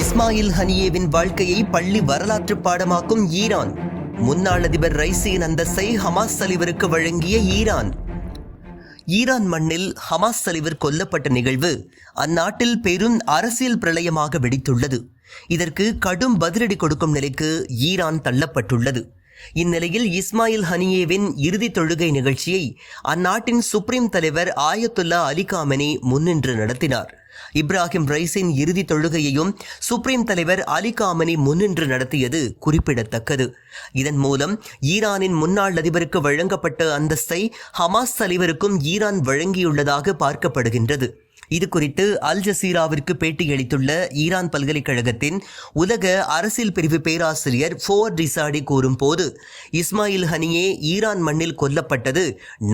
இஸ்மாயில் ஹனியேவின் வாழ்க்கையை பள்ளி வரலாற்று பாடமாக்கும் ஈரான். முன்னாள் அதிபர் ரைசியின் அந்தஸ்தை ஹமாஸ் தலைவருக்கு வழங்கிய ஈரான். ஈரான் மண்ணில் ஹமாஸ் தலைவர் கொல்லப்பட்ட நிகழ்வு அந்நாட்டில் பெரும் அரசியல் பிரளயமாக வெடித்துள்ளது. இதற்கு கடும் பதிலடி கொடுக்கும் நிலைக்கு ஈரான் தள்ளப்பட்டுள்ளது. இந்நிலையில் இஸ்மாயில் ஹனியேவின் இறுதி தொழுகை நிகழ்ச்சியை அந்நாட்டின் சுப்ரீம் தலைவர் ஆயத்துல்லா அலிகாமெனி முன்னின்று நடத்தினார். இப்ராஹிம் ரைஸின் இறுதி தொழுகையையும் சுப்ரீம் தலைவர் அலி காமனி முன்னின்று நடத்தியது குறிப்பிடத்தக்கது. இதன் மூலம் ஈரானின் முன்னாள் அதிபருக்கு வழங்கப்பட்ட அந்தஸ்தை ஹமாஸ் தலைவருக்கும் ஈரான் வழங்கியுள்ளதாக பார்க்கப்படுகின்றது. இது குறித்து அல் ஜசீராவிற்கு பேட்டியளித்துள்ள ஈரான் பல்கலைக்கழகத்தின் உலக அரசியல் பிரிவு பேராசிரியர் ஃபோர் டிசாடி கூறும்போது இஸ்மாயில் ஹனியே ஈரான் மண்ணில் கொல்லப்பட்டது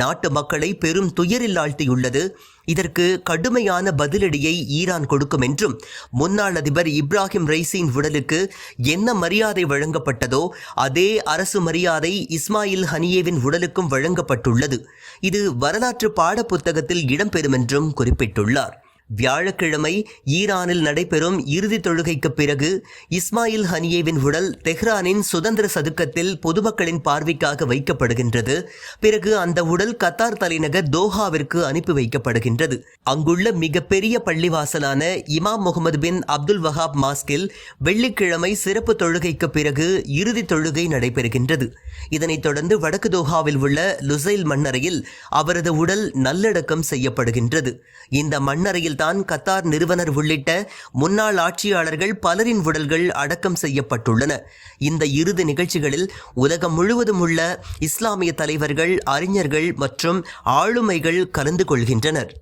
நாட்டு மக்களை பெரும் துயரில் ஆழ்த்தியுள்ளது இதற்கு கடுமையான பதிலடியை ஈரான் கொடுக்கும் என்றும் முன்னாள் அதிபர் இப்ராஹிம் ரைசின் உடலுக்கு என்ன மரியாதை வழங்கப்பட்டதோ அதே அரசு மரியாதை இஸ்மாயில் ஹனியேவின் உடலுக்கும் வழங்கப்பட்டுள்ளது. இது வரலாற்று பாட புத்தகத்தில் இடம்பெறும் என்றும் குறிப்பிட்டுள்ளார். வியாழக்கிழமை ஈரானில் நடைபெறும் இறுதி தொழுகைக்கு பிறகு இஸ்மாயில் ஹனியேவின் உடல் தெஹ்ரானின் சுதந்திர சதுக்கத்தில் பொதுமக்களின் பார்வைக்காக வைக்கப்படுகின்றது. பிறகு அந்த உடல் கத்தார் தலைநகர் தோஹாவிற்கு அனுப்பி வைக்கப்படுகின்றது. அங்குள்ள மிகப்பெரிய பள்ளிவாசலான இமாம் முகமது பின் அப்துல் வஹாப் மாஸ்கில் வெள்ளிக்கிழமை சிறப்பு தொழுகைக்கு பிறகு இறுதி தொழுகை நடைபெறுகின்றது. இதனைத் தொடர்ந்து வடக்கு தோஹாவில் உள்ள லுசைல் மண்ணறையில் அவரது உடல் நல்லடக்கம் செய்யப்படுகின்றது. இந்த மண்ணறையில் தான் கத்தார் நிறுவனர் உள்ளிட்ட முன்னாள் ஆட்சியாளர்கள் பலரின் உடல்கள் அடக்கம் செய்யப்பட்டுள்ளன. இந்த இறுதி நிகழ்ச்சிகளில் உலகம் முழுவதும் உள்ள இஸ்லாமிய தலைவர்கள் அறிஞர்கள் மற்றும் ஆளுமைகள் கலந்து கொள்கின்றனர்.